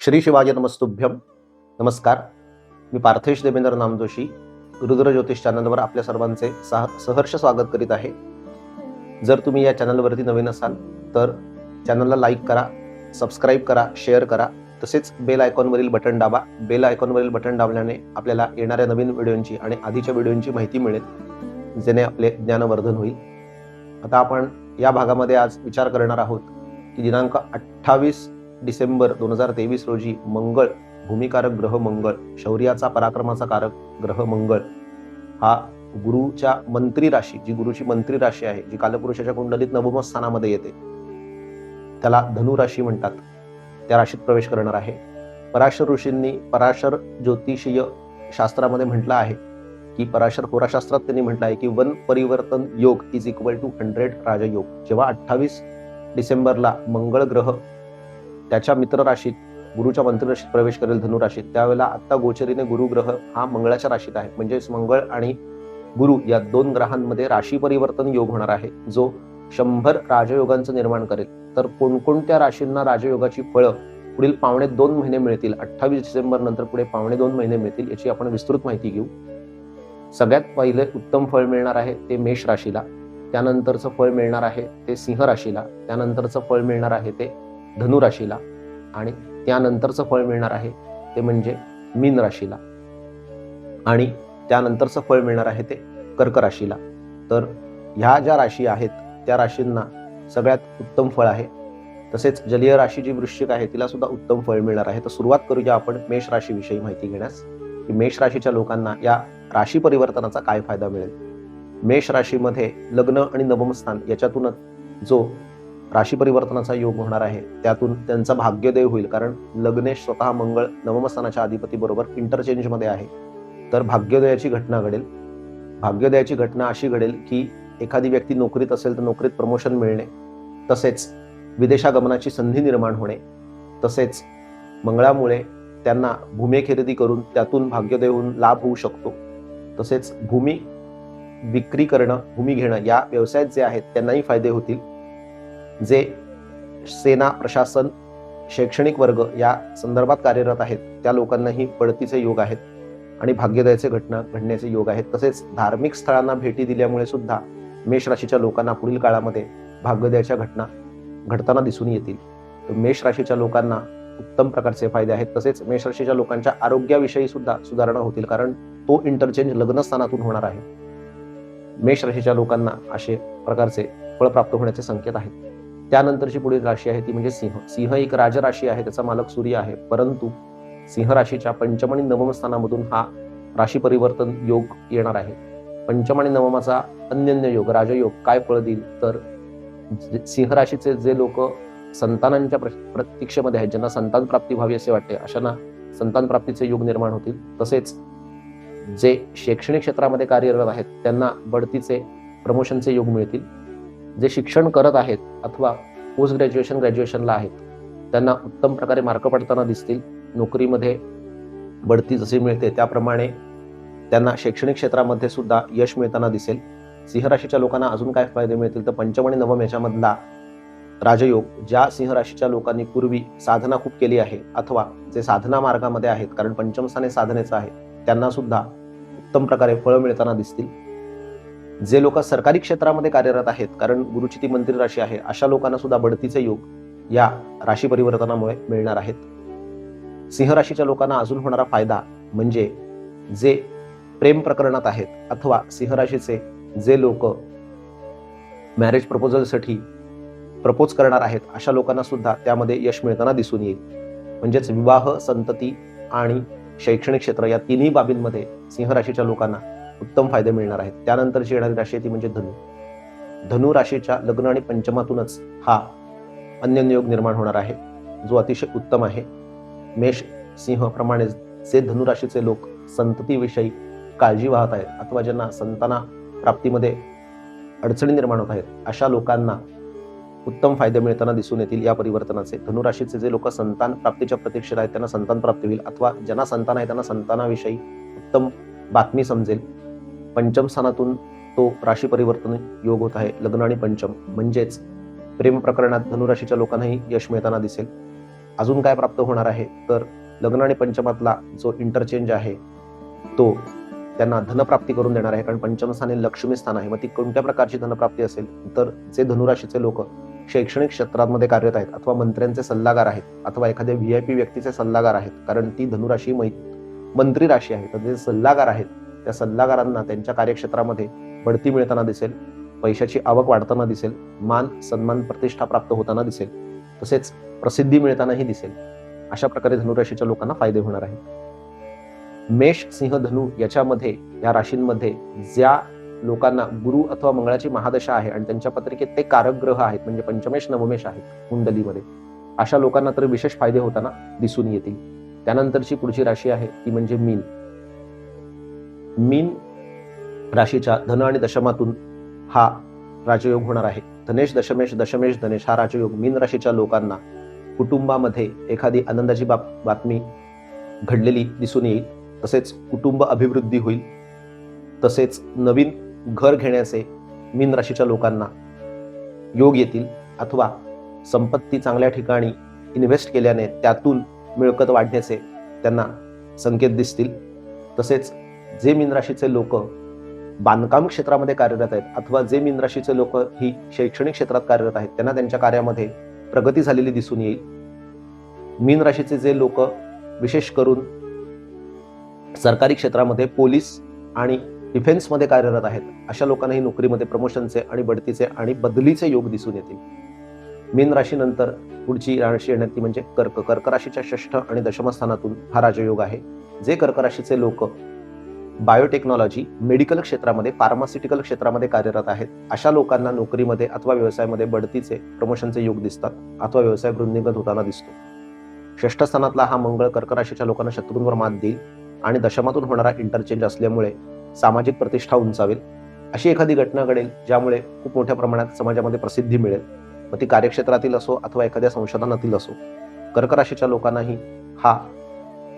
श्री शिवाजी नमस्तुभ्यम नमस्कार. मी पार्थेश देवेंद्र नामजोशी रुद्र ज्योतिष चॅनलवर आपल्या सर्वांचे सह सहर्ष स्वागत करीत आहे. जर तुम्ही या चॅनलवरती नवीन असाल तर चॅनलला लाईक करा सबस्क्राईब करा शेअर करा तसेच बेल आयकॉनवरील बटन दाबा. बेल आयकॉनवरील बटन दाबल्याने आपल्याला येणाऱ्या नवीन व्हिडिओंची आणि आधीच्या व्हिडिओंची माहिती मिळेल जेणे आपले ज्ञानवर्धन होईल. आता आपण या भागामध्ये आज विचार करणार आहोत की दिनांक अठ्ठावीस डिसेंबर दोन हजार तेवीस रोजी मंगळ भूमिकारक ग्रह मंगळ शौर्याचा पराक्रमाचा कारक ग्रह मंगळ. हा गुरुच्या मंत्री राशी जी गुरुची मंत्री राशी आहे जी कालपुरुषाच्या कुंडलीत नवम स्थानामध्ये येते त्याला धनु राशी म्हणतात. त्या राशीत प्रवेश करणार आहे. पराशर ऋषींनी पराशर ज्योतिषीय शास्त्रामध्ये म्हटलं आहे की पराशर होराशास्त्रात त्यांनी म्हटलं आहे की वन परिवर्तन योग इज इक्वल टू हंड्रेड राजयोग. जेव्हा अठ्ठावीस डिसेंबरला मंगळ ग्रह त्याच्या मित्रराशीत गुरुच्या मंत्रराशीत प्रवेश करेल धनुराशीत. त्यावेळेला आत्ता गोचरीने गुरुग्रह हा मंगळाच्या राशीत आहे. म्हणजेच मंगळ आणि गुरु या दोन ग्रहांमध्ये राशी परिवर्तन योग होणार आहे जो शंभर राजयोगांचं निर्माण करेल. तर कोणकोणत्या राशींना राजयोगाची फळं पुढील पावणे दोन महिने मिळतील? अठ्ठावीस डिसेंबर नंतर पुढे पावणे दोन महिने मिळतील याची आपण विस्तृत माहिती घेऊ. सगळ्यात पहिले उत्तम फळ मिळणार आहे ते मेष राशीला. त्यानंतरचं फळ मिळणार आहे ते सिंह राशीला. त्यानंतरचं फळ मिळणार आहे ते धनुराशीला आणि त्यानंतरचं फळ मिळणार आहे ते म्हणजे मीन राशीला आणि त्यानंतरचं फळ मिळणार आहे ते कर्क राशीला तर ह्या ज्या राशी आहेत त्या राशींना सगळ्यात उत्तम फळ आहे. तसेच जलीय राशी जी वृश्चिक आहे तिला सुद्धा उत्तम फळ मिळणार आहे. तर सुरुवात करूया आपण मेष राशीविषयी माहिती घेण्यास की मेष राशीच्या लोकांना या राशी परिवर्तनाचा काय फायदा मिळेल? मेष राशीमध्ये लग्न आणि नवम स्थान याच्यातूनच जो राशी परिवर्तनाचा योग होणार आहे. त्यातून त्यांचा भाग्योदय होईल. कारण लग्नेश स्वतः मंगळ नवमस्थानाच्या अधिपतीबरोबर अधिपती बरोबर इंटरचेंजमध्ये आहे. तर भाग्योदयाची घटना घडेल. भाग्योदयाची घटना अशी घडेल की एखादी व्यक्ती नोकरीत असेल तर नोकरीत प्रमोशन मिळणे तसेच विदेशागमनाची संधी निर्माण होणे तसेच मंगळामुळे त्यांना भूमी खरेदी करून त्यातून भाग्योदय होऊन लाभ होऊ शकतो. तसेच भूमी विक्री करणं भूमी घेणं या व्यवसायात जे आहेत त्यांनाही फायदे होतील. जे सेना प्रशासन शैक्षणिक वर्ग या संदर्भात कार्यरत आहेत त्या लोकांनाही पडतीचे योग आहेत आणि भाग्यदायचे घटना घडण्याचे योग आहेत. तसेच धार्मिक स्थळांना भेटी दिल्यामुळे सुद्धा मेष राशीच्या लोकांना पुढील काळामध्ये भाग्योदयाच्या घटना घडताना दिसून येतील. तर मेष राशीच्या लोकांना उत्तम प्रकारचे फायदे आहेत. तसेच मेष राशीच्या लोकांच्या आरोग्याविषयी सुद्धा सुधारणा होतील कारण तो इंटरचेंज लग्नस्थानातून होणार आहे. मेष राशीच्या लोकांना असे प्रकारचे फळ प्राप्त होण्याचे संकेत आहेत. त्यानंतरची पुढील राशी आहे ती म्हणजे सिंह. सिंह एक राजराशी आहे त्याचा मालक सूर्य आहे. परंतु सिंह राशीच्या पंचम आणि नवम स्थानामधून हा राशी परिवर्तन योग येणार आहे. पंचम आणि नवमाचा अन्यन्य योग राजयोग काय फळ देईल? तर जे- सिंह राशीचे जे लोक संतानांच्या प्र- प्रतीक्षेमध्ये आहेत ज्यांना संतान प्राप्ती व्हावी असे वाटते अशांना संतान प्राप्तीचे योग निर्माण होतील. तसेच जे शैक्षणिक क्षेत्रामध्ये कार्यरत आहेत त्यांना बढतीचे प्रमोशनचे योग मिळतील. जे शिक्षण करत आहेत अथवा पोस्ट ग्रॅज्युएशन ग्रॅज्युएशनला आहेत त्यांना उत्तम प्रकारे मार्क पडताना दिसतील नोकरीमध्ये बढती जशी मिळते त्याप्रमाणे त्यांना शैक्षणिक क्षेत्रामध्ये सुद्धा यश मिळताना दिसेल. सिंहराशीच्या लोकांना अजून काय फायदे मिळतील तर पंचम आणि नवम याच्यामधला राजयोग ज्या सिंहराशीच्या लोकांनी पूर्वी साधना खूप केली आहे अथवा जे साधना मार्गामध्ये आहेत कारण पंचमस्थाने साधनेचं आहे त्यांना सुद्धा उत्तम प्रकारे फळं मिळताना दिसतील. जे लोक सरकारी क्षेत्रामध्ये कार्यरत आहेत कारण गुरुची ती मंत्री राशी आहे अशा लोकांना सुद्धा बढतीचे योग या राशी परिवर्तनामुळे मिळणार आहेत. सिंह राशीच्या लोकांना अजून होणारा फायदा म्हणजे जे प्रेम प्रकरणात आहेत अथवा सिंह राशीचे जे लोक मॅरेज प्रपोजलसाठी प्रपोज करणार आहेत अशा लोकांना सुद्धा त्यामध्ये यश मिळताना दिसून येईल. म्हणजेच विवाह संतती आणि शैक्षणिक क्षेत्र या तिन्ही बाबींमध्ये सिंह राशीच्या लोकांना उत्तम फायदे मिळणार आहेत. त्यानंतरची येणारी राशी आहे ती म्हणजे धनु. धनु राशीच्या लग्न आणि पंचमातूनच हा अन्य योग निर्माण होणार आहे. जो अतिशय उत्तम आहे. मेष सिंहप्रमाणेच जे धनुराशीचे लोक संततीविषयी काळजी वाहत आहेत अथवा ज्यांना संताना प्राप्तीमध्ये अडचणी निर्माण होत आहेत अशा लोकांना उत्तम फायदे मिळताना दिसून येतील या परिवर्तनाचे. धनुराशीचे जे लोक संतान प्राप्तीच्या प्रतीक्षेत आहेत त्यांना संतान प्राप्ती होईल अथवा ज्यांना संतान आहे त्यांना संतानाविषयी उत्तम बातमी समजेल. पंचम स्थानातून तो राशी परिवर्तन योग होत आहे. लग्न आणि पंचम म्हणजेच प्रेम प्रकरणात धनुराशीच्या लोकांनाही यश मिळताना दिसेल. अजून काय प्राप्त होणार आहे? तर लग्न आणि पंचमातला जो इंटरचेंज आहे तो त्यांना धनप्राप्ती करून देणार आहे. कारण पंचम स्थान हे लक्ष्मी स्थान आहे. मग ती कोणत्या प्रकारची धनप्राप्ती असेल? तर जे धनुराशीचे लोक शैक्षणिक क्षेत्रामध्ये कार्यरत आहेत अथवा मंत्र्यांचे सल्लागार आहेत अथवा एखाद्या व्ही आय पी व्यक्तीचे सल्लागार आहेत. कारण ती धनुराशी मै मंत्री राशी आहे. तर जे सल्लागार आहेत त्या सल्लागारांना त्यांच्या कार्यक्षेत्रामध्ये बढती मिळताना दिसेल पैशाची आवक वाढताना दिसेल मान सन्मान प्रतिष्ठा प्राप्त होताना दिसेल तसेच प्रसिद्धी मिळतानाही दिसेल. अशा प्रकारे धनुराशीच्या लोकांना फायदे होणार आहेत. मेष सिंह धनु याच्यामध्ये या राशींमध्ये ज्या लोकांना गुरु अथवा मंगळाची महादशा आहे आणि त्यांच्या पत्रिकेत ते कारक ग्रह आहेत म्हणजे पंचमेश नवमेश आहेत कुंडलीमध्ये अशा लोकांना तर विशेष फायदे होताना दिसून येतील. त्यानंतरची पुढची राशी आहे ती म्हणजे मीन. मीन राशीच्या धन आणि दशमातून हा राजयोग होणार आहे. धनेश दशमेश दशमेश धनेश हा राजयोग मीन राशीच्या लोकांना कुटुंबामध्ये एखादी आनंदाची बाब बातमी घडलेली दिसून येईल. तसेच कुटुंब अभिवृद्धी होईल. तसेच नवीन घर घेण्याचे मीन राशीच्या लोकांना योग येतील अथवा संपत्ती चांगल्या ठिकाणी इन्व्हेस्ट केल्याने त्यातून मिळकत वाढण्याचे त्यांना संकेत दिसतील. तसेच जे मीन राशीचे लोक बांधकाम क्षेत्रामध्ये कार्यरत आहेत अथवा जे मीन राशीचे लोक ही शैक्षणिक क्षेत्रात कार्यरत आहेत त्यांना त्यांच्या कार्यामध्ये प्रगती झालेली दिसून येईल. मीन राशीचे जे लोक विशेष करून सरकारी क्षेत्रामध्ये पोलीस आणि डिफेन्समध्ये कार्यरत आहेत अशा लोकांनाही नोकरीमध्ये प्रमोशनचे आणि बढतीचे आणि बदलीचे योग दिसून येतील. मीन राशीनंतर पुढची राशी येण्यात ती म्हणजे कर्क. कर्क राशीच्या षष्ठ आणि दशमस्थानातून हा राजयोग आहे. जे कर्क राशीचे लोक बायोटेक्नॉलॉजी मेडिकल क्षेत्रामध्ये फार्मास्युटिकल क्षेत्रामध्ये कार्यरत आहेत. अशा लोकांना नोकरीमध्ये अथवा व्यवसायामध्ये बढतीचे प्रमोशनचे योग दिसतात अथवा व्यवसाय वृद्धिंगत होताना दिसतो. षष्ठ स्थानातला हा मंगळ कर्क राशीच्या लोकांना शत्रूंवर मात देईल आणि दशमातून होणारा इंटरचेंज असल्यामुळे सामाजिक प्रतिष्ठा उंचावेल. अशी एखादी घटना घडेल ज्यामुळे खूप मोठ्या प्रमाणात समाजामध्ये प्रसिद्धी मिळेल. मग ती कार्यक्षेत्रातील असो अथवा एखाद्या संशोधनातील असो कर्क राशीच्या लोकांनाही हा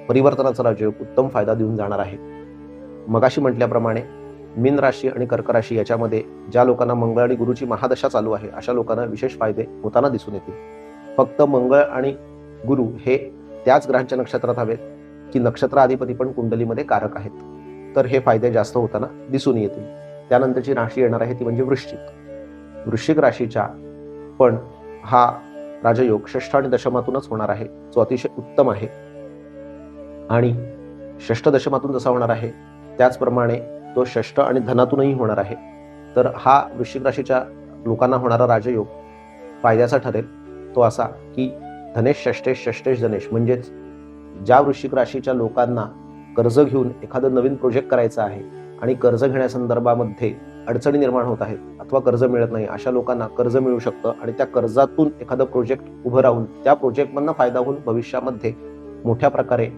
परिवर्तनाचा राजयोग उत्तम फायदा देऊन जाणार आहे. मगाशी म्हटल्याप्रमाणे मीन राशी आणि कर्क राशी याच्यामध्ये ज्या लोकांना मंगळ आणि गुरुची महादशा चालू आहे अशा लोकांना विशेष फायदे होताना दिसून येतील. फक्त मंगळ आणि गुरु हे त्याच ग्रहांच्या नक्षत्रात हवेत की नक्षत्राधिपती पण कुंडलीमध्ये कारक आहेत. तर हे फायदे जास्त होताना दिसून येतील. त्यानंतरची राशी येणार आहे ती म्हणजे वृश्चिक. वृश्चिक राशीच्या पण हा राजयोग षष्ठ आणि दशमातूनच होणार आहे जो अतिशय उत्तम आहे. आणि षष्ठ दशमातून जसा होणार आहे त्याचप्रमाणे तो षष्ठ आणि धनातूनही होणार आहे. तर हा वृश्चिक राशीच्या लोकांना होणारा राजयोग फायद्याचा ठरेल. तो असा की धनेश षष्टेश षष्टेश धनेश म्हणजेच ज्या वृश्चिक राशीच्या लोकांना कर्ज घेऊन एखादं नवीन प्रोजेक्ट करायचं आहे आणि कर्ज घेण्यासंदर्भामध्ये अडचणी निर्माण होत आहेत अथवा कर्ज मिळत नाही अशा लोकांना कर्ज मिळू शकतं आणि त्या कर्जातून एखादं प्रोजेक्ट उभं राहून त्या प्रोजेक्टमधनं फायदा होऊन भविष्यामध्ये मोठ्या प्रकारे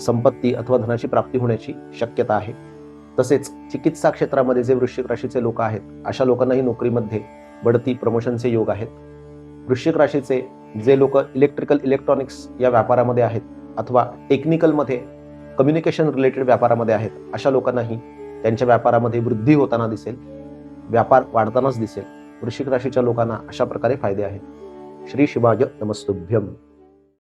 संपत्ती अथवा धनाची प्राप्ती होण्याची शक्यता आहे. तसेच चिकित्सा क्षेत्रामध्ये जे वृश्चिक राशीचे लोक आहेत अशा लोकांनाही नोकरीमध्ये बढती प्रमोशनचे योग आहेत. वृश्चिक राशीचे जे लोक इलेक्ट्रिकल इलेक्ट्रॉनिक्स या व्यापारामध्ये आहेत अथवा टेक्निकलमध्ये कम्युनिकेशन रिलेटेड व्यापारामध्ये आहेत अशा लोकांनाही त्यांच्या व्यापारामध्ये वृद्धी होताना दिसेल व्यापार वाढतानाच दिसेल. वृश्चिक राशीच्या लोकांना अशा प्रकारे फायदे आहेत. श्री शिवाय नमस्तुभ्यम.